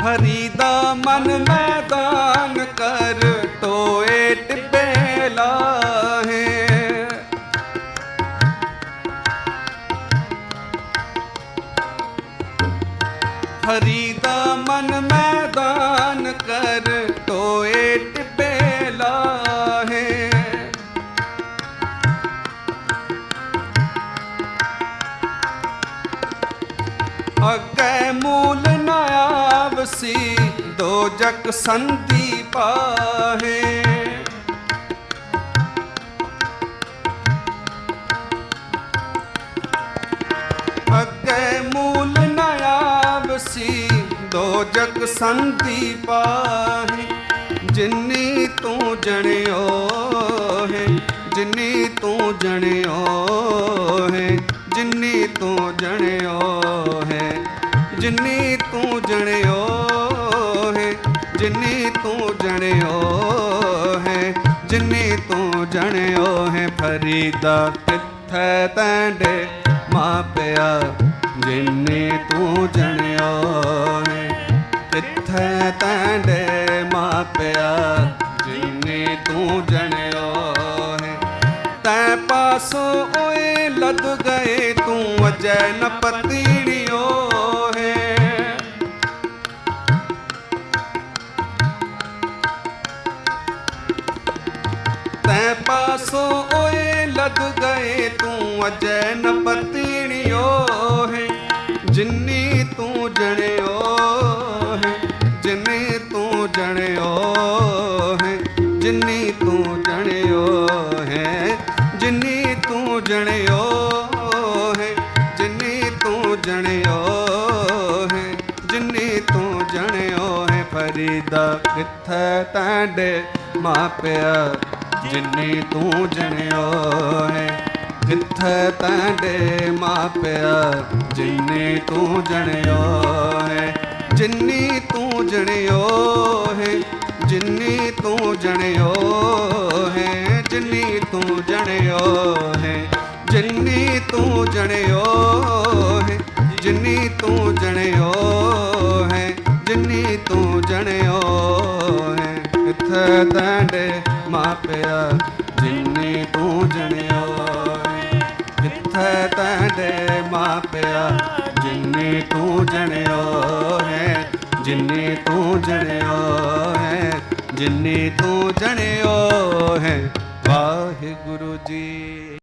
ਹਰੀ ਦਾ ਮਨ ਮੈਦਾਨ ਕਰ ਟੋਏ ਟਿੱਬੇ ਲਾਹੇ। ਹਰੀ ਦਾ ਮਨ ਮੈਦਾਨ ਕਰ ਟੋਏ ਟਿੱਬੇ ਲਾਹੇ। ਅਗੈ ਮੂਲ ਨ ਆਵਸੀ ਦੋ ਜਗ ਸੰਤੀ ਪਾਹੇ ਅਗੈ ਮੂਲ ਨ ਆਵਸੀ ਦੋ ਜਗ ਸੰਤੀ ਪਾਹੇ ਜਿਨੀ ਤੂੰ ਜਣਿਓ ਹੈ ਜਿਨੀ ਤੂੰ ਜਣਿਓ ਹੈ ਜਿਨੀ ਤੂੰ ਜਣਿਓ ਹੈ ਜਿੰਨੀ ਤੂੰ ਜਣਿਓ ਹੈ, ਜਿੰਨੀ ਤੂੰ ਜਣਿਓ ਹੈ, ਜਿੰਨੀ ਤੂੰ ਜਣਿਓ ਹੈ, ਫਰੀਦਾ ਕਿੱਥੈ ਤੈਂਡੇ ਮਾਪਿਆ ਜਿੰਨੀ ਤੂੰ ਜਣਿਓ ਹੈ ਕਿੱਥੈ ਤੈਂਡੇ ਮਾਪਿਆ ਜਿੰਨੀ ਤੂੰ ਜਣਿਓ ਹੈ, ਤੈ ਪਾਸੋਂ ਓਏ ਲੱਦ ਗਏ ਤੂੰ ਅਜੈ ਨਪਤੀ। ਪਾਸੋਂ ਓਏ ਲੱਦ ਗਏ ਤੂੰ ਅਜੈ ਨ ਪਤੀੜਿਓ ਹੈ। ਜਿੰਨੀ ਤੂੰ ਜਣਿਓ ਹੈ, ਜਿੰਨੀ ਤੂੰ ਜਣਿਓ ਹੈ, ਜਿੰਨੀ ਤੂੰ ਜਣਿਓ ਹੈ, ਜਿੰਨੀ ਤੂੰ ਜਣਿਓ ਹੈ, ਜਿੰਨੀ ਤੂੰ ਜਣਿਓ ਹੈ, ਜਿੰਨੀ ਤੂੰ ਜਣਿਓ ਹੈ। ਫਰੀਦਾ ਕਿੱਥੈ ਤਾਂਡੇ ਮਾਪਿਆ ਜਿੰਨੀ ਤੂੰ ਜਣਿਓ ਹੈ ਕਿੱਥੈ ਤਾਂਡੇ ਮਾਪਿਆ, ਜਿੰਨੀ ਤੂੰ ਜਣਿਓ ਹੈ ਜਿੰਨੀ ਤੂੰ ਜਣਿਓ ਹੈ, ਜਿੰਨੀ ਤੂੰ ਜਣਿਓ ਹੈ, ਜਿੰਨੀ ਤੂੰ ਜਣਿਓ ਹੈ, ਜਿੰਨੀ ਤੂੰ ਜਣਿਓ ਹੈ, ਜਿੰਨੀ ਤੂੰ ਜਣਿਓ ਹੈ, ਜਿੰਨੀ ਤੂੰ ਜਣਿਓ ਹੈ ਕਿੱਥੇ ਤਾਂਡੇ ਮਾਪਿਆ, ਜਿੰਨੀ ਤੂੰ ਜਣਿਓ ਹੈ ਕਿੱਥੇ ਮਾਪਿਆ, ਜਿੰਨੀ ਤੂੰ ਜਣਿਓ ਹੈ ਜਿੰਨੀ ਤੂੰ ਜਣਿਓ ਹੈ ਜਿੰਨੀ ਤੂੰ ਜਣਿਓ ਹੈ ਵਾਹਿਗੁਰੂ ਜੀ